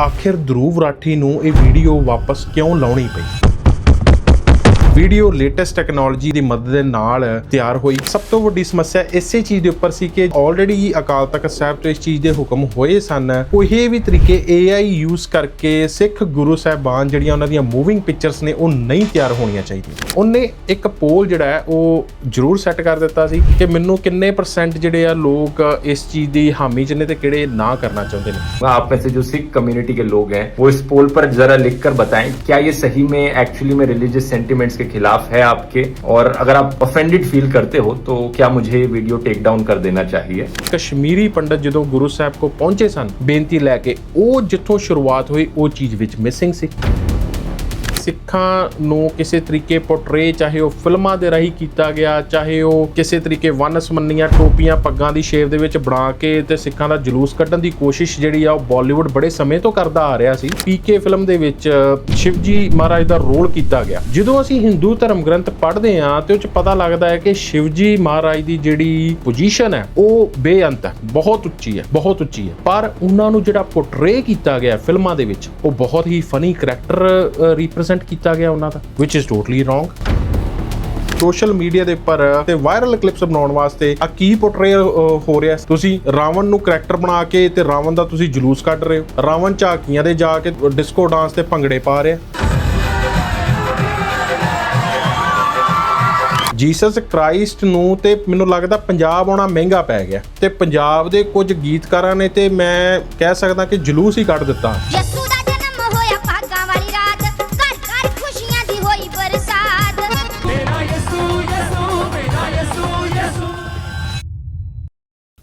ਆਖਿਰ ਧਰੂਵ ਰਾਠੀ ਨੂੰ ਇਹ ਵੀਡੀਓ ਵਾਪਸ ਕਿਉਂ ਲਾਉਣੀ ਪਈ? ਵੀਡੀਓ ਲੇਟੈਸਟ ਟੈਕਨੋਲੋਜੀ ਦੀ ਮਦਦ ਦੇ ਨਾਲ ਤਿਆਰ ਹੋਈ ਸਭ ਤੋਂ ਵੱਡੀ ਸਮੱਸਿਆ ਇਸੇ ਚੀਜ਼ ਦੇ ਉੱਪਰ ਸੀ ਕਿ ਆਲਰੇਡੀ ਅਕਾਲ ਤਖਤ ਸਾਹਿਬ ਤੋਂ ਇਸ ਚੀਜ਼ ਦੇ ਹੁਕਮ ਹੋਏ ਸਨ ਕੋਈ ਵੀ ਤਰੀਕੇ AI ਯੂਜ਼ ਕਰਕੇ ਸਿੱਖ ਗੁਰੂ ਸਾਹਿਬਾਨ ਜਿਹੜੀਆਂ ਉਹਨਾਂ ਦੀਆਂ ਮੂਵਿੰਗ ਪਿਕਚਰਸ ਨੇ ਉਹ ਨਹੀਂ ਤਿਆਰ ਹੋਣੀਆਂ ਚਾਹੀਦੀਆਂ ਉਹਨੇ ਇੱਕ ਪੋਲ ਜਿਹੜਾ ਹੈ ਉਹ ਜ਼ਰੂਰ ਸੈੱਟ ਕਰ ਦਿੱਤਾ ਸੀ ਕਿ ਮੈਨੂੰ ਕਿੰਨੇ ਪਰਸੈਂਟ ਜਿਹੜੇ ਆ ਲੋਕ ਇਸ ਚੀਜ਼ ਦੀ ਹਾਮੀ ਚ ਨੇ ਤੇ ਕਿਹੜੇ ਨਾ ਕਰਨਾ ਚਾਹੁੰਦੇ ਨੇ आप में से जो सिख कम्युनिटी के लोग हैं वो इस पोल पर जरा लिखकर बताएं क्या ये सही में एक्चुअली में रिलीजियस सेंटिमेंट्स के खिलाफ है आपके और अगर आप ऑफेंडेड फील करते हो तो क्या मुझे ये वीडियो टेक डाउन कर देना चाहिए ਕਸ਼ਮੀਰੀ ਪੰਡਤ ਜਦੋਂ ਗੁਰੂ ਸਾਹਿਬ ਕੋ ਪਹੁੰਚੇ ਸਨ ਬੇਨਤੀ ਲੈ ਕੇ ਉਹ ਜਿੱਥੋਂ ਸ਼ੁਰੂਆਤ ਹੋਈ ਉਹ ਚੀਜ਼ ਵਿੱਚ ਮਿਸਿੰਗ ਸੀ ਸਿੱਖਾਂ ਨੂੰ ਕਿਸੇ ਤਰੀਕੇ ਪੋਰਟਰੇ ਚਾਹੇ ਉਹ ਫਿਲਮਾਂ ਦੇ ਰਾਹੀਂ ਕੀਤਾ ਗਿਆ, ਚਾਹੇ ਉਹ ਕਿਸੇ ਤਰੀਕੇ ਵਨ ਸਮੰਨੀਆਂ ਟੋਪੀਆਂ ਪੱਗਾਂ ਦੀ ਸ਼ੇਪ ਦੇ ਵਿੱਚ ਬਣਾ ਕੇ ਤੇ ਸਿੱਖਾਂ ਦਾ ਜਲੂਸ ਕੱਢਣ ਦੀ ਕੋਸ਼ਿਸ਼ ਜਿਹੜੀ ਆ ਉਹ ਬਾਲੀਵੁੱਡ ਬੜੇ ਸਮੇਂ ਤੋਂ ਕਰਦਾ ਆ ਰਿਹਾ ਸੀ। ਪੀਕੇ ਫਿਲਮ ਦੇ ਵਿੱਚ ਸ਼ਿਵਜੀ ਮਹਾਰਾਜ ਦਾ ਰੋਲ ਕੀਤਾ ਗਿਆ। ਜਦੋਂ ਅਸੀਂ ਹਿੰਦੂ ਧਰਮ ਗ੍ਰੰਥ ਪੜ੍ਹਦੇ ਆ ਤੇ ਉਹ ਚ ਪਤਾ ਲੱਗਦਾ ਹੈ ਕਿ ਸ਼ਿਵਜੀ ਮਹਾਰਾਜ ਦੀ ਜਿਹੜੀ ਪੋਜੀਸ਼ਨ ਹੈ, ਉਹ ਬੇਅੰਤ ਹੈ, ਬਹੁਤ ਉੱਚੀ ਹੈ, ਬਹੁਤ ਉੱਚੀ ਹੈ। ਪਰ ਉਹਨਾਂ ਨੂੰ ਜਿਹੜਾ ਪੋਰਟਰੇ ਕੀਤਾ ਗਿਆ ਫਿਲਮਾਂ ਦੇ ਵਿੱਚ, ਉਹ ਬਹੁਤ ਹੀ ਫਨੀ ਕਰੈਕਟਰ ਰਿਪਰੈਜ਼ੈਂਟ ਕੀਤਾ ਗਿਆ ਉਹਨਾਂ ਦਾ। Which is totally wrong. Social media ਦੇ ਉੱਪਰ ਤੇ ਵਾਇਰਲ ਕਲਿੱਪਸ ਬਣਾਉਣ ਵਾਸਤੇ ਆ ਕੀ ਪੋਰਟਰੇ ਹੋ ਰਿਹਾ? ਤੁਸੀਂ ਰਾਵਣ ਨੂੰ ਕਰੈਕਟਰ ਬਣਾ ਕੇ ਤੇ ਰਾਵਣ ਦਾ ਤੁਸੀਂ ਜਲੂਸ ਕੱਢ ਰਹੇ ਹੋ। ਰਾਵਣ ਝਾਕੀਆਂ ਦੇ ਜਾ ਕੇ ਡਿਸਕੋ ਡਾਂਸ ਤੇ ਭੰਗੜੇ ਪਾ ਰਿਹਾ। ਜੀਸਸ ਕ੍ਰਾਈਸਟ ਨੂੰ ਤੇ ਮੈਨੂੰ ਲੱਗਦਾ ਪੰਜਾਬ ਆਉਣਾ ਮਹਿੰਗਾ ਪੈ ਗਿਆ। ਤੇ ਪੰਜਾਬ ਦੇ ਕੁਝ ਗੀਤਕਾਰਾਂ ਨੇ ਤੇ ਮੈਂ ਕਹਿ ਸਕਦਾ ਕਿ ਜਲੂਸ ਹੀ ਕੱਢ ਦਿੱਤਾ। ਯਸੂ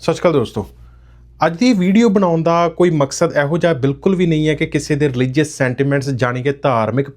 ਸਤਿ ਸ਼੍ਰੀ ਅਕਾਲ ਦੋਸਤੋ। ਅੱਜ ਦੀ ਵੀਡੀਓ ਬਣਾਉਣ ਦਾ ਕੋਈ ਮਕਸਦ ਇਹੋ ਜਿਹਾ ਬਿਲਕੁਲ ਵੀ ਨਹੀਂ ਹੈ ਕਿ ਕਿਸੇ ਦੇ ਰਿਲੀਜੀਅਸ ਸੈਂਟੀਮੈਂਟਸ ਜਾਣੀ ਕਿ ਧਾਰਮਿਕ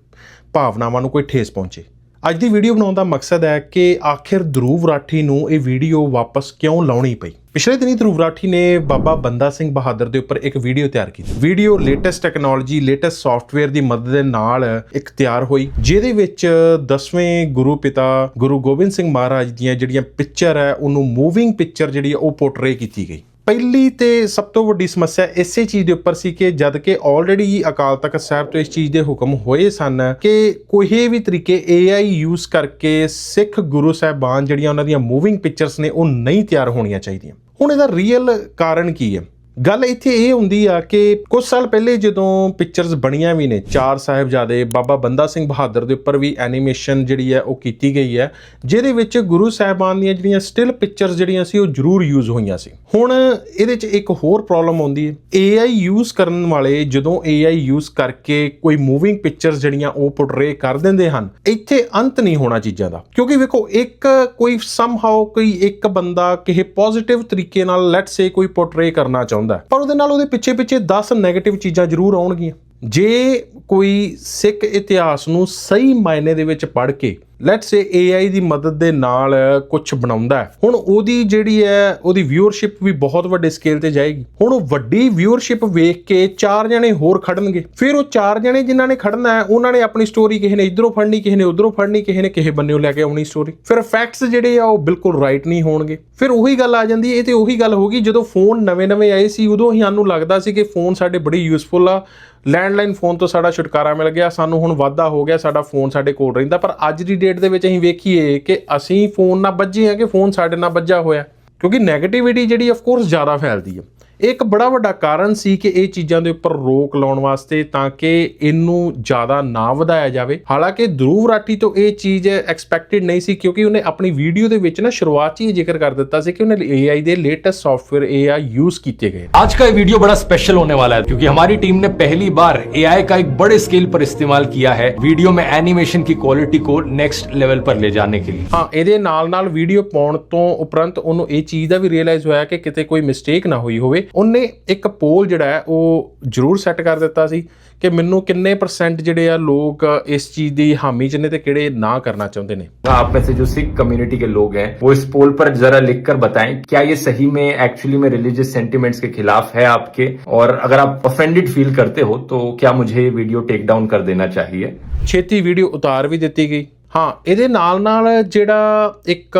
ਭਾਵਨਾਵਾਂ ਨੂੰ ਕੋਈ ਠੇਸ ਪਹੁੰਚੇ। ਅੱਜ ਦੀ ਵੀਡੀਓ ਬਣਾਉਣ ਦਾ ਮਕਸਦ ਹੈ ਕਿ ਆਖਿਰ ਧਰੂਵ ਰਾਠੀ ਨੂੰ ਇਹ ਵੀਡੀਓ ਵਾਪਸ ਕਿਉਂ ਲਾਉਣੀ ਪਈ? ਪਿਛਲੇ ਦਿਨੀ ਧਰੂਵ ਰਾਠੀ ਨੇ ਬਾਬਾ ਬੰਦਾ ਸਿੰਘ ਬਹਾਦਰ ਦੇ ਉੱਪਰ ਇੱਕ ਵੀਡੀਓ ਤਿਆਰ ਕੀਤੀ। Video latest technology latest software ਦੀ ਮਦਦ ਦੇ ਨਾਲ ਇੱਕ ਤਿਆਰ ਹੋਈ, ਜਿਹਦੇ ਵਿੱਚ 10ਵੇਂ ਗੁਰੂ ਪਿਤਾ ਗੁਰੂ ਗੋਬਿੰਦ ਸਿੰਘ ਮਹਾਰਾਜ ਦੀਆਂ ਜਿਹੜੀਆਂ ਪਿਕਚਰ ਹੈ, ਉਹਨੂੰ ਮੂਵਿੰਗ ਪਿਕਚਰ ਜਿਹੜੀ ਹੈ, ਉਹ ਪੋਰਟਰੇ ਕੀਤੀ ਗਈ। ਪਹਿਲੀ ਤੇ ਸਭ ਤੋਂ ਵੱਡੀ ਸਮੱਸਿਆ ਇਸੇ ਚੀਜ਼ ਦੇ ਉੱਪਰ ਸੀ ਕਿ ਜਦ ਕਿ ਆਲਰੇਡੀ ਅਕਾਲ ਤਖਤ ਸਾਹਿਬ ਤੋਂ ਇਸ ਚੀਜ਼ ਦੇ ਹੁਕਮ ਹੋਏ ਸਨ ਕਿ ਕੋਈ ਵੀ ਤਰੀਕੇ AI ਯੂਜ਼ ਕਰਕੇ ਸਿੱਖ ਗੁਰੂ ਸਾਹਿਬਾਨ ਜਿਹੜੀਆਂ ਉਹਨਾਂ ਦੀਆਂ ਮੂਵਿੰਗ ਪਿਕਚਰਸ ਨੇ ਉਹ ਨਹੀਂ ਤਿਆਰ ਹੋਣੀਆਂ ਚਾਹੀਦੀਆਂ। ਹੁਣ ਇਹਦਾ ਰੀਅਲ ਕਾਰਨ ਕੀ ਹੈ? ਗੱਲ ਇੱਥੇ ਇਹ ਹੁੰਦੀ ਆ ਕਿ ਕੁਝ ਸਾਲ ਪਹਿਲੇ ਜਦੋਂ ਪਿਕਚਰਸ ਬਣੀਆਂ ਵੀ ਨੇ, ਚਾਰ ਸਾਹਿਬਜ਼ਾਦੇ, ਬਾਬਾ ਬੰਦਾ ਸਿੰਘ ਬਹਾਦਰ ਦੇ ਉੱਪਰ ਵੀ ਐਨੀਮੇਸ਼ਨ ਜਿਹੜੀ ਹੈ ਉਹ ਕੀਤੀ ਗਈ ਹੈ ਜਿਹਦੇ ਵਿੱਚ ਗੁਰੂ ਸਾਹਿਬਾਨ ਦੀਆਂ ਜਿਹੜੀਆਂ ਸਟਿਲ ਪਿਕਚਰਸ ਜਿਹੜੀਆਂ ਸੀ ਉਹ ਜ਼ਰੂਰ ਯੂਜ਼ ਹੋਈਆਂ ਸੀ। ਹੁਣ ਇਹਦੇ 'ਚ ਇੱਕ ਹੋਰ ਪ੍ਰੋਬਲਮ ਆਉਂਦੀ ਹੈ AI ਯੂਜ਼ ਕਰਨ ਵਾਲੇ ਜਦੋਂ AI ਯੂਜ਼ ਕਰਕੇ ਕੋਈ ਮੂਵਿੰਗ ਪਿਕਚਰਸ ਜਿਹੜੀਆਂ ਉਹ ਪੋਰਟਰੇ ਕਰ ਦਿੰਦੇ ਹਨ, ਇੱਥੇ ਅੰਤ ਨਹੀਂ ਹੋਣਾ ਚੀਜ਼ਾਂ ਦਾ। ਕਿਉਂਕਿ ਵੇਖੋ, ਇੱਕ ਕੋਈ ਸਮਹਾਉ ਕੋਈ ਇੱਕ ਬੰਦਾ ਕਿਸੇ ਪੋਜ਼ਿਟਿਵ ਤਰੀਕੇ ਨਾਲ ਲੈਟਸ ਸੇ ਕੋਈ ਪੋਰਟਰੇ ਕਰਨਾ ਚਾਹੁੰਦਾ ਹੈ, ਪਰ ਉਹਦੇ ਨਾਲ ਉਹਦੇ ਪਿੱਛੇ ਪਿੱਛੇ 10 네ਗੇਟਿਵ ਚੀਜ਼ਾਂ ਜ਼ਰੂਰ ਆਉਣਗੀਆਂ। ਜੇ ਕੋਈ ਸਿੱਖ ਇਤਿਹਾਸ ਨੂੰ ਸਹੀ ਮਾਇਨੇ ਦੇ ਵਿੱਚ ਪੜ੍ਹ ਕੇ ਲੈਟਸ ਸੇ AI ਦੀ ਮਦਦ ਦੇ ਨਾਲ ਕੁਝ ਬਣਾਉਂਦਾ ਹੁਣ ਉਹਦੀ ਜਿਹੜੀ ਹੈ, ਉਹਦੀ ਵਿਊਅਰਸ਼ਿਪ ਵੀ ਬਹੁਤ ਵੱਡੇ ਸਕੇਲ ਤੇ ਜਾਏਗੀ। ਹੁਣ ਉਹ ਵੱਡੀ ਵਿਊਅਰਸ਼ਿਪ ਵੇਖ ਕੇ ਚਾਰ ਜਣੇ ਹੋਰ ਖੜਨਗੇ। ਫਿਰ ਉਹ ਚਾਰ ਜਣੇ ਜਿਨ੍ਹਾਂ ਨੇ ਖੜਨਾ ਹੈ, ਉਹਨਾਂ ਨੇ ਆਪਣੀ ਸਟੋਰੀ ਕਿਸੇ ਨੇ ਇਧਰੋਂ ਫੜਨੀ, ਕਿਸੇ ਨੇ ਉਧਰੋਂ ਫੜਨੀ, ਕਿਸੇ ਨੇ ਕਿਸੇ ਬੰਨਿਓ ਲੈ ਕੇ ਆਉਣੀ ਸਟੋਰੀ ਫਿਰ ਫੈਕਟਸ ਜਿਹੜੇ ਆ, ਉਹ ਬਿਲਕੁਲ ਰਾਈਟ ਨਹੀਂ ਹੋਣਗੇ। ਫਿਰ ਉਹੀ ਗੱਲ ਆ ਜਾਂਦੀ ਇਹ ਤੇ ਉਹੀ ਗੱਲ ਹੋ ਗਈ, ਜਦੋਂ ਫੋਨ ਨਵੇਂ-ਨਵੇਂ ਆਏ ਸੀ, ਉਦੋਂ ਹੀ ਸਾਨੂੰ ਲੱਗਦਾ ਸੀ ਕਿ ਫੋਨ ਸਾਡੇ ਬੜੀ ਯੂਸਫੁਲ ਆ। ਲੈਂਡਲਾਈਨ ਫੋਨ ਤੋਂ ਸਾਡਾ ਛੁਟਕਾਰਾ ਮਿਲ ਗਿਆ, ਸਾਨੂੰ ਹੁਣ ਵਾਧਾ ਹੋ ਗਿਆ ਸਾਡਾ ਫੋਨ ਸਾਡੇ ਕੋਲ ਰਹਿੰਦਾ, ਪਰ ਅੱਜ ਦੀ ਡੇਟ ਦੇ ਵਿੱਚ ਅਸੀਂ ਵੇਖੀਏ ਕਿ ਅਸੀਂ ਫੋਨ ਨਾਲ ਵੱਜੇ ਆ ਕਿ ਫੋਨ ਸਾਡੇ ਨਾਲ ਵੱਜਾ ਹੋਇਆ, ਕਿਉਂਕਿ 네ਗੇਟਿਵਿਟੀ ਜਿਹੜੀ ਆਫ ਕੋਰਸ ਜ਼ਿਆਦਾ ਫੈਲਦੀ ਹੈ ਇਹ ਇੱਕ ਬੜਾ ਵੱਡਾ ਕਾਰਨ ਸੀ ਕਿ ਇਹ ਚੀਜ਼ਾਂ ਦੇ ਉੱਪਰ ਰੋਕ ਲਾਉਣ ਵਾਸਤੇ ਤਾਂ ਕਿ ਇਹਨੂੰ ਜ਼ਿਆਦਾ ਨਾ ਵਧਾਇਆ ਜਾਵੇ ਹਾਲਾਂਕਿ ਧਰੂਵ ਰਾਠੀ ਤੋਂ ਇਹ ਚੀਜ਼ ਐਕਸਪੈਕਟਡ ਨਹੀਂ ਸੀ ਕਿਉਂਕਿ ਉਹਨੇ ਆਪਣੀ ਵੀਡੀਓ ਦੇ ਵਿੱਚ ਨਾ ਸ਼ੁਰੂਆਤ 'ਚ ਹੀ ਇਹ ਜ਼ਿਕਰ ਕਰ ਦਿੱਤਾ ਸੀ ਕਿ ਉਹਨੇ AI ਦੇ ਲੇਟੈਸਟ ਸੌਫਟਵੇਅਰ AI ਯੂਜ਼ ਕੀਤੇ ਗਏ आज का ये वीडियो बड़ा स्पेशल होने वाला है क्योंकि हमारी टीम ने पहली बार एआई का एक बड़े स्केल पर इस्तेमाल किया है वीडियो में एनिमेशन की क्वालिटी को नेक्स्ट लेवल पर ले जाने के लिए ਹਾਂ ਇਹਦੇ ਨਾਲ ਨਾਲ ਵੀਡੀਓ ਪਾਉਣ ਤੋਂ ਉਪਰੰਤ ਉਹਨੂੰ ਇਹ ਚੀਜ਼ ਦਾ ਵੀ ਰੀਅਲਾਈਜ਼ ਹੋਇਆ ਕਿ ਕਿਤੇ ਕੋਈ ਮਿਸਟੇਕ ਨਾ ਹੋਈ ਹੋਵੇ ਉਹਨੇ ਇੱਕ ਪੋਲ ਜਿਹੜਾ ਹੈ ਉਹ ਜ਼ਰੂਰ ਸੈੱਟ ਕਰ ਦਿੱਤਾ ਸੀ ਕਿ ਮੈਨੂੰ ਕਿੰਨੇ ਪਰਸੈਂਟ ਜਿਹੜੇ ਆ ਲੋਕ ਇਸ ਚੀਜ਼ ਦੀ ਹਾਮੀ ਚ ਨੇ ਤੇ ਕਿਹੜੇ ਨਾ ਕਰਨਾ ਚਾਹੁੰਦੇ ਨੇ आप में से जो सिख कम्युनिटी के लोग हैं वो इस पोल पर जरा लिखकर बताएं क्या ये सही में एक्चुअली में रिलीजियस सेंटिमेंट्स के खिलाफ है आपके और अगर आप ऑफेंडेड फील करते हो तो क्या मुझे ये वीडियो टेक डाउन कर देना चाहिए ਛੇਤੀ ਵੀਡੀਓ ਉਤਾਰ ਵੀ ਦਿੱਤੀ ਗਈ ਹਾਂ, ਇਹਦੇ ਨਾਲ ਨਾਲ ਜਿਹੜਾ ਇੱਕ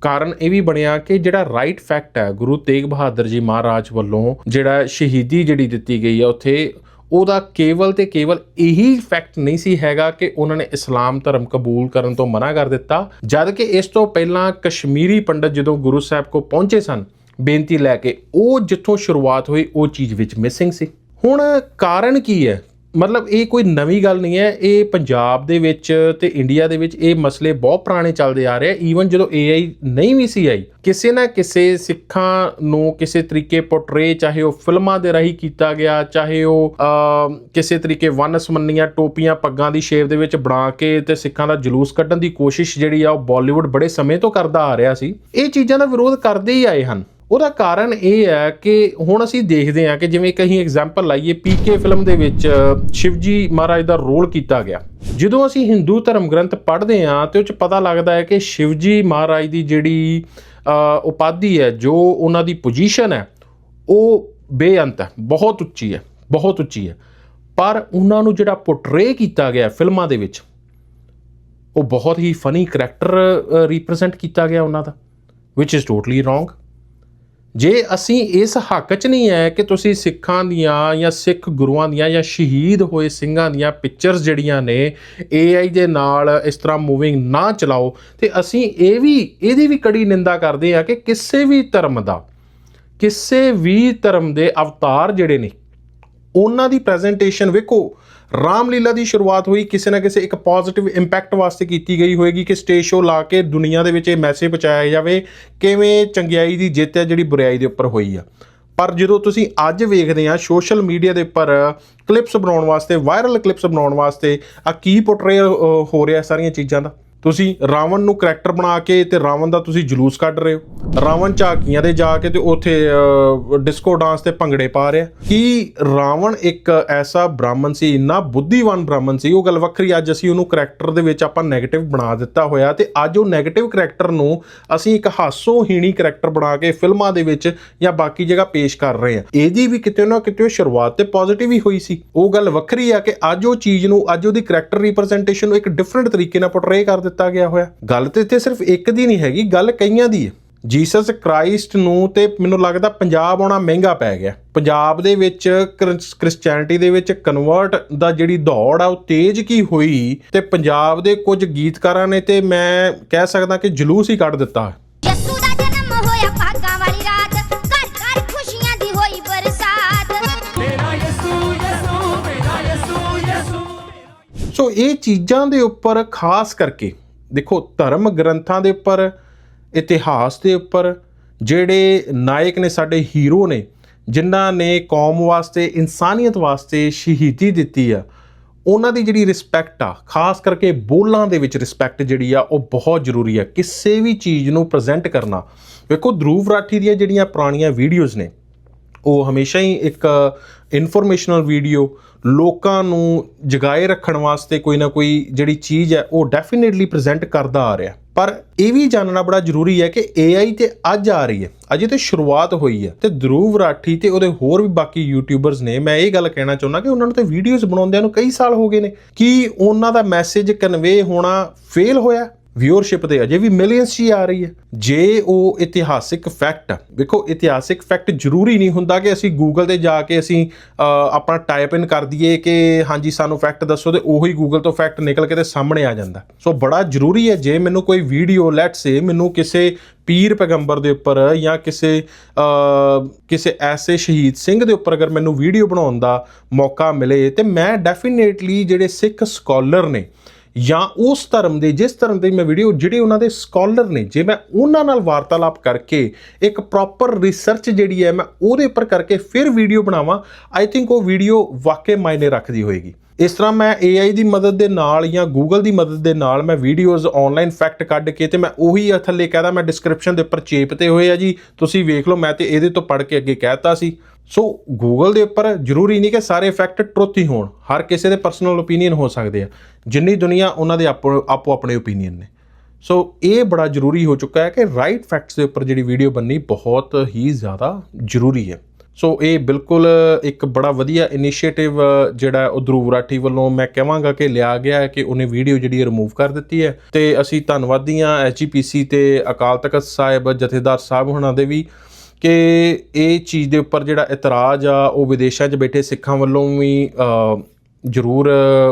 ਕਾਰਨ ਇਹ ਵੀ ਬਣਿਆ ਕਿ ਜਿਹੜਾ ਰਾਈਟ ਫੈਕਟ ਹੈ, ਗੁਰੂ ਤੇਗ ਬਹਾਦਰ ਜੀ ਮਹਾਰਾਜ ਵੱਲੋਂ ਜਿਹੜਾ ਸ਼ਹੀਦੀ ਜਿਹੜੀ ਦਿੱਤੀ ਗਈ ਹੈ ਉੱਥੇ, ਉਹਦਾ ਕੇਵਲ ਤੇ ਕੇਵਲ ਇਹੀ ਫੈਕਟ ਨਹੀਂ ਸੀ ਹੈਗਾ ਕਿ ਉਹਨਾਂ ਨੇ ਇਸਲਾਮ ਧਰਮ ਕਬੂਲ ਕਰਨ ਤੋਂ ਮਨਾ ਕਰ ਦਿੱਤਾ ਜਦ ਕਿ ਇਸ ਤੋਂ ਪਹਿਲਾਂ ਕਸ਼ਮੀਰੀ ਪੰਡਤ ਜਦੋਂ ਗੁਰੂ ਸਾਹਿਬ ਕੋ ਪਹੁੰਚੇ ਸਨ, ਬੇਨਤੀ ਲੈ ਕੇ, ਉਹ ਜਿੱਥੋਂ ਸ਼ੁਰੂਆਤ ਹੋਈ, ਉਹ ਚੀਜ਼ ਵਿੱਚ ਮਿਸਿੰਗ ਸੀ। ਹੁਣ ਕਾਰਨ ਕੀ ਹੈ? ਮਤਲਬ ਇਹ ਕੋਈ ਨਵੀਂ ਗੱਲ ਨਹੀਂ ਹੈ, ਇਹ ਪੰਜਾਬ ਦੇ ਵਿੱਚ ਤੇ ਇੰਡੀਆ ਦੇ ਵਿੱਚ ਇਹ ਮਸਲੇ ਬਹੁਤ ਪੁਰਾਣੇ ਚੱਲਦੇ ਆ ਰਹੇ ਈਵਨ ਜਦੋਂ AI ਨਹੀਂ ਵੀ ਸੀ ਆਈ, ਕਿਸੇ ਨਾ ਕਿਸੇ ਸਿੱਖਾਂ ਨੂੰ ਕਿਸੇ ਤਰੀਕੇ ਪੋਰਟਰੇ ਚਾਹੇ ਉਹ ਫਿਲਮਾਂ ਦੇ ਰਾਹੀਂ ਕੀਤਾ ਗਿਆ, ਚਾਹੇ ਉਹ ਕਿਸੇ ਤਰੀਕੇ ਵਨਸਮੰਨੀਆਂ ਟੋਪੀਆਂ ਪੱਗਾਂ ਦੀ ਸ਼ੇਪ ਦੇ ਵਿੱਚ ਬਣਾ ਕੇ ਤੇ ਸਿੱਖਾਂ ਦਾ ਜਲੂਸ ਕੱਢਣ ਦੀ ਕੋਸ਼ਿਸ਼ ਜਿਹੜੀ ਆ ਉਹ ਬਾਲੀਵੁੱਡ ਬੜੇ ਸਮੇਂ ਤੋਂ ਕਰਦਾ ਆ ਰਿਹਾ ਸੀ। ਇਹ ਚੀਜ਼ਾਂ ਦਾ ਵਿਰੋਧ ਕਰਦੇ ਹੀ ਆਏ ਹਨ। ਉਹਦਾ ਕਾਰਨ ਇਹ ਹੈ ਕਿ ਹੁਣ ਅਸੀਂ ਦੇਖਦੇ ਹਾਂ ਕਿ ਜਿਵੇਂ ਕਹੀਂ ਐਗਜ਼ਾਮਪਲ ਲਾਈਏ ਪੀਕੇ ਫਿਲਮ ਦੇ ਵਿੱਚ ਸ਼ਿਵਜੀ ਮਹਾਰਾਜ ਦਾ ਰੋਲ ਕੀਤਾ ਗਿਆ। ਜਦੋਂ ਅਸੀਂ ਹਿੰਦੂ ਧਰਮ ਗ੍ਰੰਥ ਪੜ੍ਹਦੇ ਹਾਂ, ਤੇ ਉਹ ਚ ਪਤਾ ਲੱਗਦਾ ਹੈ ਕਿ ਸ਼ਿਵਜੀ ਮਹਾਰਾਜ ਦੀ ਜਿਹੜੀ ਉਪਾਧੀ ਹੈ, ਜੋ ਉਹਨਾਂ ਦੀ ਪੋਜੀਸ਼ਨ ਹੈ, ਉਹ ਬੇਅੰਤ ਹੈ, ਬਹੁਤ ਉੱਚੀ ਹੈ, ਬਹੁਤ ਉੱਚੀ ਹੈ। ਪਰ ਉਹਨਾਂ ਨੂੰ ਜਿਹੜਾ ਪੋਰਟਰੇ ਕੀਤਾ ਗਿਆ ਫਿਲਮਾਂ ਦੇ ਵਿੱਚ, ਉਹ ਬਹੁਤ ਹੀ ਫਨੀ ਕਰੈਕਟਰ ਰਿਪਰੈਜ਼ੈਂਟ ਕੀਤਾ ਗਿਆ ਉਹਨਾਂ ਦਾ, which is totally wrong ਜੇ ਅਸੀਂ ਇਸ ਹੱਕ 'ਚ ਨਹੀਂ ਹੈ ਕਿ ਤੁਸੀਂ ਸਿੱਖਾਂ ਦੀਆਂ ਜਾਂ ਸਿੱਖ ਗੁਰੂਆਂ ਦੀਆਂ ਜਾਂ ਸ਼ਹੀਦ ਹੋਏ ਸਿੰਘਾਂ ਦੀਆਂ ਪਿਕਚਰਸ ਜਿਹੜੀਆਂ ਨੇ AI ਦੇ ਨਾਲ ਇਸ ਤਰ੍ਹਾਂ ਮੂਵਿੰਗ ਨਾ ਚਲਾਓ, ਤੇ ਅਸੀਂ ਇਹ ਵੀ, ਇਹਦੀ ਵੀ ਕੜੀ ਨਿੰਦਾ ਕਰਦੇ ਆ ਕਿ ਕਿਸੇ ਵੀ ਧਰਮ ਦਾ, ਕਿਸੇ ਵੀ ਧਰਮ ਦੇ ਅਵਤਾਰ ਜਿਹੜੇ ਨੇ, ਉਹਨਾਂ ਦੀ ਪ੍ਰੈਜੈਂਟੇਸ਼ਨ ਵੇਖੋ। ਰਾਮਲੀਲਾ ਦੀ ਸ਼ੁਰੂਆਤ ਹੋਈ, ਕਿਸੇ ਨਾ ਕਿਸੇ ਇੱਕ ਪੋਜ਼ਿਟਿਵ ਇੰਪੈਕਟ ਵਾਸਤੇ ਕੀਤੀ ਗਈ ਹੋਏਗੀ ਕਿ ਸਟੇਜ ਸ਼ੋ ਲਾ ਕੇ ਦੁਨੀਆ ਦੇ ਵਿੱਚ ਇਹ ਮੈਸੇਜ ਪਹੁੰਚਾਇਆ ਜਾਵੇ ਕਿਵੇਂ ਚੰਗਿਆਈ ਦੀ ਜਿੱਤ ਹੈ ਜਿਹੜੀ ਬੁਰਾਈ ਦੇ ਉੱਪਰ ਹੋਈ ਆ। ਪਰ ਜਦੋਂ ਤੁਸੀਂ ਅੱਜ ਵੇਖਦੇ ਆ ਸੋਸ਼ਲ ਮੀਡੀਆ ਦੇ ਉੱਪਰ ਕਲਿੱਪਸ ਬਣਾਉਣ ਵਾਸਤੇ ਵਾਇਰਲ ਕਲਿੱਪਸ ਬਣਾਉਣ ਵਾਸਤੇ, ਆ ਕੀ ਪੋਰਟਰੇ ਹੋ ਰਿਹਾ ਸਾਰੀਆਂ ਚੀਜ਼ਾਂ ਦਾ? ਤੁਸੀਂ ਰਾਵਣ ਨੂੰ ਕਰੈਕਟਰ ਬਣਾ ਕੇ ਤੇ ਰਾਵਣ ਦਾ ਤੁਸੀਂ ਜਲੂਸ ਕੱਢ ਰਹੇ ਹੋ। ਰਾਵਣ ਝਾਕੀਆਂ ਦੇ ਜਾ ਕੇ ਤੇ ਉੱਥੇ ਡਿਸਕੋ ਡਾਂਸ ਤੇ ਭੰਗੜੇ ਪਾ ਰਿਹਾ। ਕੀ ਰਾਵਣ ਇੱਕ ਐਸਾ ਬ੍ਰਾਹਮਣ ਸੀ, ਇੰਨਾ ਬੁੱਧੀਵਾਨ ਬ੍ਰਾਹਮਣ ਸੀ? ਉਹ ਗੱਲ ਵੱਖਰੀ ਅੱਜ ਅਸੀਂ ਉਹਨੂੰ ਕਰੈਕਟਰ ਦੇ ਵਿੱਚ ਆਪਾਂ 네ਗੇਟਿਵ ਬਣਾ ਦਿੱਤਾ ਹੋਇਆ ਤੇ ਅੱਜ ਉਹ 네ਗੇਟਿਵ ਕਰੈਕਟਰ ਨੂੰ ਅਸੀਂ ਇੱਕ ਹਾਸੋਹੀਣੀ ਕਰੈਕਟਰ ਬਣਾ ਕੇ ਫਿਲਮਾਂ ਦੇ ਵਿੱਚ ਜਾਂ ਬਾਕੀ ਜਗ੍ਹਾ ਪੇਸ਼ ਕਰ ਰਹੇ ਹਾਂ। ਇਹਦੀ ਵੀ ਕਿਤੇ ਨਾ ਕਿਤੇ ਸ਼ੁਰੂਆਤ ਤੇ ਪੋਜ਼ਿਟਿਵ ਹੀ ਹੋਈ ਸੀ। ਉਹ ਗੱਲ ਵੱਖਰੀ ਆ ਕਿ ਅੱਜ ਉਹ ਚੀਜ਼ ਨੂੰ, ਅੱਜ ਉਹਦੀ ਕਰੈਕਟਰ ਰਿਪਰੈਜ਼ੈਂਟੇਸ਼ਨ ਨੂੰ ਇੱਕ ਡਿਫਰੈਂਟ ਤਰੀਕੇ ਨਾਲ ਪੋਰਟਰੇ ਕਰ ਦਿੱਤਾ ਗਿਆ ਹੋਇਆ। ਗੱਲ ਤੇ ਇੱਥੇ ਸਿਰਫ ਇੱਕ ਦੀ ਨਹੀਂ ਹੈਗੀ ਗੱਲ ਕਈਆਂ ਦੀ ਹੈ। ਜੀਸਸ ਕ੍ਰਾਈਸਟ ਨੂੰ ਤੇ ਮੈਨੂੰ ਲੱਗਦਾ ਪੰਜਾਬ ਆਉਣਾ ਮਹਿੰਗਾ ਪੈ ਗਿਆ। ਪੰਜਾਬ ਦੇ ਵਿੱਚ ਕ੍ਰਿਸਚੀਅਨਿਟੀ ਦੇ ਵਿੱਚ ਕਨਵਰਟ ਦਾ ਜਿਹੜੀ ਦੌੜ ਆ ਉਹ ਤੇਜ਼ ਕੀ ਹੋਈ ਤੇ ਪੰਜਾਬ ਦੇ ਕੁਝ ਗੀਤਕਾਰਾਂ ਨੇ ਤੇ ਮੈਂ ਕਹਿ ਸਕਦਾ ਕਿ ਜਲੂਸ ਹੀ ਕੱਢ ਦਿੱਤਾ। ਯਸੂ ਦਾ ਜਨਮ ਹੋਇਆ ਭਾਗਾਂ ਵਾਲੀ ਰਾਤ ਘਰ ਘਰ ਖੁਸ਼ੀਆਂ ਦੀ ਹੋਈ ਬਰਸਾਤ। ਸੋ ਇਹ ਚੀਜ਼ਾਂ ਦੇ ਉੱਪਰ ਖਾਸ ਕਰਕੇ ਦੇਖੋ, ਧਰਮ ਗ੍ਰੰਥਾਂ ਦੇ ਉੱਪਰ, ਇਤਿਹਾਸ ਦੇ ਉੱਪਰ ਜਿਹੜੇ ਨਾਇਕ ਨੇ, ਸਾਡੇ ਹੀਰੋ ਨੇ, ਜਿਨ੍ਹਾਂ ਨੇ ਕੌਮ ਵਾਸਤੇ, ਇਨਸਾਨੀਅਤ ਵਾਸਤੇ ਸ਼ਹੀਦੀ ਦਿੱਤੀ ਆ, ਉਹਨਾਂ ਦੀ ਜਿਹੜੀ ਰਿਸਪੈਕਟ ਆ, ਖਾਸ ਕਰਕੇ ਬੋਲਾਂ ਦੇ ਵਿੱਚ ਰਿਸਪੈਕਟ ਜਿਹੜੀ ਆ, ਉਹ ਬਹੁਤ ਜ਼ਰੂਰੀ ਆ। ਕਿਸੇ ਵੀ ਚੀਜ਼ ਨੂੰ ਪ੍ਰੈਜ਼ੈਂਟ ਕਰਨਾ। ਵੇਖੋ, ਧਰੂਵ ਰਾਠੀ ਦੀਆਂ ਜਿਹੜੀਆਂ ਪੁਰਾਣੀਆਂ ਵੀਡੀਓਜ਼ ਨੇ ਉਹ ਹਮੇਸ਼ਾ ਹੀ ਇੱਕ ਇਨਫੋਰਮੇਸ਼ਨਲ ਵੀਡੀਓ ਲੋਕਾਂ ਨੂੰ ਜਗਾਏ ਰੱਖਣ ਵਾਸਤੇ ਕੋਈ ਨਾ ਕੋਈ ਜਿਹੜੀ ਚੀਜ਼ ਹੈ, ਉਹ ਡੈਫੀਨਿਟਲੀ ਪ੍ਰੈਜ਼ੈਂਟ ਕਰਦਾ ਆ ਰਿਹਾ। ਪਰ ਇਹ ਵੀ ਜਾਣਨਾ ਬੜਾ ਜ਼ਰੂਰੀ ਹੈ ਕਿ AI ਤੇ ਅੱਜ ਆ ਰਹੀ ਹੈ, ਅਜੇ ਤੇ ਸ਼ੁਰੂਆਤ ਹੋਈ ਹੈ ਤੇ ਧਰੂਵ ਰਾਠੀ ਤੇ ਉਹਦੇ ਹੋਰ ਵੀ ਬਾਕੀ ਯੂਟਿਊਬਰਸ ਨੇ, ਮੈਂ ਇਹ ਗੱਲ ਕਹਿਣਾ ਚਾਹੁੰਦਾ ਕਿ ਉਹਨਾਂ ਨੂੰ ਤੇ ਵੀਡੀਓਜ਼ ਬਣਾਉਂਦਿਆਂ ਨੂੰ ਕਈ ਸਾਲ ਹੋ ਗਏ ਨੇ, ਕੀ ਉਹਨਾਂ ਦਾ ਮੈਸੇਜ ਕਨਵੇ ਹੋਣਾ ਫੇਲ ਹੋਇਆ ਵਿਊਅਰਸ਼ਿਪ ਤੇ ਅਜੇ ਵੀ ਮਿਲੀਅਨਸ ਹੀ ਆ ਰਹੀ ਹੈ, ਜੇ ਉਹ ਇਤਿਹਾਸਿਕ ਫੈਕਟ ਵੇਖੋ ਇਤਿਹਾਸਿਕ ਫੈਕਟ ਜ਼ਰੂਰੀ ਨਹੀਂ ਹੁੰਦਾ ਕਿ ਅਸੀਂ ਗੂਗਲ ਤੇ ਜਾ ਕੇ ਅਸੀਂ ਆਪਣਾ ਟਾਈਪ ਇਨ ਕਰ ਦਈਏ ਕਿ ਹਾਂਜੀ, ਸਾਨੂੰ ਫੈਕਟ ਦੱਸੋ ਤੇ ਉਹੀ ਗੂਗਲ ਤੋਂ ਫੈਕਟ ਨਿਕਲ ਕੇ ਤੇ ਸਾਹਮਣੇ ਆ ਜਾਂਦਾ। ਸੋ ਬੜਾ ਜ਼ਰੂਰੀ ਹੈ, ਜੇ ਮੈਨੂੰ ਕੋਈ ਵੀਡੀਓ ਲੈਟ ਸੇ ਮੈਨੂੰ ਕਿਸੇ ਪੀਰ ਪੈਗੰਬਰ ਦੇ ਉੱਪਰ ਜਾਂ ਕਿਸੇ ਕਿਸੇ ਐਸੇ ਸ਼ਹੀਦ ਸਿੰਘ ਦੇ ਉੱਪਰ ਅਗਰ ਮੈਨੂੰ ਵੀਡੀਓ ਬਣਾਉਣ ਦਾ ਮੌਕਾ ਮਿਲੇ, ਤੇ ਮੈਂ ਡੈਫੀਨੇਟਲੀ ਜਿਹੜੇ ਸਿੱਖ ਸਕਾਲਰ ਨੇ ਜਾਂ ਉਸ ਧਰਮ ਦੇ, ਜਿਸ ਧਰਮ ਦੇ ਮੈਂ ਵੀਡੀਓ ਜਿਹੜੇ ਉਹਨਾਂ ਦੇ ਸਕਾਲਰ ਨੇ, ਜੇ ਮੈਂ ਉਹਨਾਂ ਨਾਲ ਵਾਰਤਾਲਾਪ ਕਰਕੇ ਇੱਕ ਪ੍ਰੋਪਰ ਰਿਸਰਚ ਜਿਹੜੀ ਹੈ, ਮੈਂ ਉਹਦੇ ਉੱਪਰ ਕਰਕੇ ਫਿਰ ਵੀਡੀਓ ਬਣਾਵਾਂ ਆਈ ਥਿੰਕ ਉਹ ਵੀਡੀਓ ਵਾਕਈ ਮਾਇਨੇ ਰੱਖਦੀ ਹੋਏਗੀ। ਇਸ ਤਰ੍ਹਾਂ ਮੈਂ AI ਦੀ ਮਦਦ ਦੇ ਨਾਲ ਜਾਂ Google ਦੀ ਮਦਦ ਦੇ ਨਾਲ ਮੈਂ ਵੀਡੀਓਜ਼ ਆਨਲਾਈਨ ਫੈਕਟ ਕੱਢ ਕੇ ਤੇ ਮੈਂ ਉਹੀ ਆ ਥੱਲੇ ਕਹਦਾ ਮੈਂ ਡਿਸਕ੍ਰਿਪਸ਼ਨ ਦੇ ਉੱਪਰ ਚੇਪ 'ਤੇ ਹੋਏ ਆ ਜੀ। ਤੁਸੀਂ ਵੇਖ ਲਓ, ਮੈਂ ਤੇ ਇਹਦੇ ਤੋਂ ਪੜ੍ਹ ਕੇ ਅੱਗੇ ਕਹਿਤਾ ਸੀ। ਸੋ Google ਦੇ ਉੱਪਰ ਜ਼ਰੂਰੀ ਨਹੀਂ ਕਿ ਸਾਰੇ ਫੈਕਟ ਟਰੁੱਥ ਹੀ ਹੋਣ, ਹਰ ਕਿਸੇ ਦੇ ਪਰਸਨਲ ਓਪੀਨੀਅਨ ਹੋ ਸਕਦੇ ਆ। ਜਿੰਨੀ ਦੁਨੀਆ ਉਹਨਾਂ ਦੇ ਆਪੋ ਆਪੋ ਆਪਣੇ ਓਪੀਨੀਅਨ ਨੇ। ਸੋ ਇਹ ਬੜਾ ਜ਼ਰੂਰੀ ਹੋ ਚੁੱਕਾ ਹੈ ਕਿ ਰਾਈਟ ਫੈਕਟਸ ਦੇ ਉੱਪਰ ਜਿਹੜੀ ਵੀਡੀਓ ਬਣਨੀ ਬਹੁਤ ਹੀ ਜ਼ਿਆਦਾ ਜ਼ਰੂਰੀ ਹੈ। ਸੋ ਇਹ ਬਿਲਕੁਲ ਇੱਕ ਬੜਾ ਵਧੀਆ ਇਨੀਸ਼ੀਏਟਿਵ ਜਿਹੜਾ ਉਹ ਧਰੂਵ ਰਾਠੀ ਵੱਲੋਂ ਮੈਂ ਕਹਾਂਗਾ ਕਿ ਲਿਆ ਗਿਆ ਹੈ ਕਿ ਉਹਨੇ ਵੀਡੀਓ ਜਿਹੜੀ ਰਿਮੂਵ ਕਰ ਦਿੱਤੀ ਹੈ। ਤੇ ਅਸੀਂ ਧੰਨਵਾਦੀ ਹਾਂ ਐਚਜੀਪੀਸੀ ਤੇ ਅਕਾਲ ਤਖਤ ਸਾਹਿਬ, ਜਥੇਦਾਰ ਸਾਹਿਬ ਹੁਣਾਂ ਦੇ ਵੀ ਕਿ ਇਹ ਚੀਜ਼ ਦੇ ਉੱਪਰ ਜਿਹੜਾ ਇਤਰਾਜ਼ ਆ, ਉਹ ਵਿਦੇਸ਼ਾਂ 'ਚ ਬੈਠੇ ਸਿੱਖਾਂ ਵੱਲੋਂ ਵੀ ਜ਼ਰੂਰ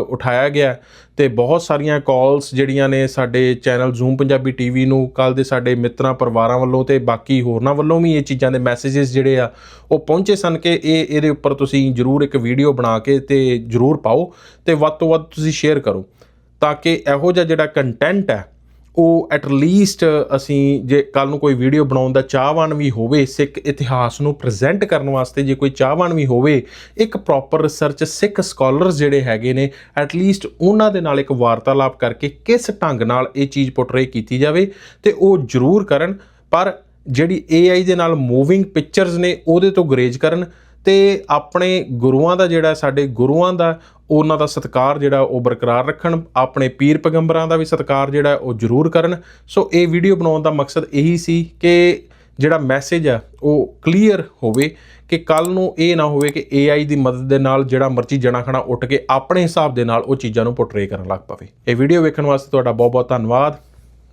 ਉਠਾਇਆ ਗਿਆ ਤੇ ਬਹੁਤ ਸਾਰੀਆਂ ਕਾਲਸ ਜਿਹੜੀਆਂ ਨੇ ਸਾਡੇ ਚੈਨਲ ਜ਼ੂਮ ਪੰਜਾਬੀ ਟੀਵੀ ਨੂੰ ਕੱਲ ਦੇ ਸਾਡੇ ਮਿੱਤਰਾਂ ਪਰਿਵਾਰਾਂ ਵੱਲੋਂ ਤੇ ਬਾਕੀ ਹੋਰਨਾਂ ਵੱਲੋਂ ਵੀ ਇਹ ਚੀਜ਼ਾਂ ਦੇ ਮੈਸੇजेस ਜਿਹੜੇ ਆ, ਉਹ ਪਹੁੰਚੇ ਸਨ ਕਿ ਇਹ, ਇਹਦੇ ਉੱਪਰ ਤੁਸੀਂ ਜ਼ਰੂਰ ਇੱਕ ਵੀਡੀਓ ਬਣਾ ਕੇ ਤੇ ਜ਼ਰੂਰ ਪਾਓ ਤੇ ਵੱਧ ਤੋਂ ਵੱਧ ਤੁਸੀਂ ਸ਼ੇਅਰ ਕਰੋ, ਤਾਂ ਕਿ ਇਹੋ ਜਿਹਾ ਜਿਹੜਾ ਕੰਟੈਂਟ ਹੈ ਉਹ ਐਟ ਲੀਸਟ ਅਸੀਂ ਜੇ ਕੱਲ ਨੂੰ ਕੋਈ ਵੀਡੀਓ ਬਣਾਉਣ ਦਾ ਚਾਹਵਾਨ ਵੀ ਹੋਵੇ, ਸਿੱਖ ਇਤਿਹਾਸ ਨੂੰ ਪ੍ਰੈਜ਼ੈਂਟ ਕਰਨ ਵਾਸਤੇ ਜੇ ਕੋਈ ਚਾਹਵਾਨ ਵੀ ਹੋਵੇ, ਇੱਕ ਪ੍ਰੋਪਰ ਰਿਸਰਚ ਸਿੱਖ ਸਕਾਲਰਸ ਜਿਹੜੇ ਹੈਗੇ ਨੇ ਐਟ ਲੀਸਟ ਉਹਨਾਂ ਦੇ ਨਾਲ ਇੱਕ ਵਾਰਤਾਲਾਪ ਕਰਕੇ ਕਿਸ ਢੰਗ ਨਾਲ ਇਹ ਚੀਜ਼ ਪੋਰਟਰੇ ਕੀਤੀ ਜਾਵੇ ਤੇ ਉਹ ਜ਼ਰੂਰ ਕਰਨ, ਪਰ ਜਿਹੜੀ AI ਦੇ ਨਾਲ ਮੂਵਿੰਗ ਪਿਕਚਰਸ ਨੇ, ਉਹਦੇ ਤੋਂ ਗਰੇਜ ਕਰਨ ਤੇ ਆਪਣੇ ਗੁਰੂਆਂ ਦਾ ਜਿਹੜਾ ਸਾਡੇ ਗੁਰੂਆਂ ਦਾ, ਉਹਨਾਂ ਦਾ ਸਤਿਕਾਰ ਜਿਹੜਾ ਉਹ ਬਰਕਰਾਰ ਰੱਖਣ, ਆਪਣੇ ਪੀਰ ਪੈਗੰਬਰਾਂ ਦਾ ਵੀ ਸਤਿਕਾਰ ਜਿਹੜਾ ਉਹ ਜ਼ਰੂਰ ਕਰਨ। ਸੋ ਇਹ ਵੀਡੀਓ ਬਣਾਉਣ ਦਾ ਮਕਸਦ ਇਹੀ ਸੀ ਕਿ ਜਿਹੜਾ ਮੈਸੇਜ ਆ, ਉਹ ਕਲੀਅਰ ਹੋਵੇ ਕਿ ਕੱਲ ਨੂੰ ਇਹ ਨਾ ਹੋਵੇ ਕਿ AI ਦੀ ਮਦਦ ਦੇ ਨਾਲ ਜਿਹੜਾ ਮਰਜ਼ੀ ਜਣਾ ਖਣਾ ਉੱਠ ਕੇ ਆਪਣੇ ਹਿਸਾਬ ਦੇ ਨਾਲ ਉਹ ਚੀਜ਼ਾਂ ਨੂੰ ਪੋਰਟਰੇ ਕਰਨ ਲੱਗ ਪਵੇ। ਇਹ ਵੀਡੀਓ ਵੇਖਣ ਵਾਸਤੇ ਤੁਹਾਡਾ ਬਹੁਤ ਬਹੁਤ ਧੰਨਵਾਦ।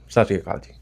ਸਤਿ ਸ਼੍ਰੀ ਅਕਾਲ ਜੀ।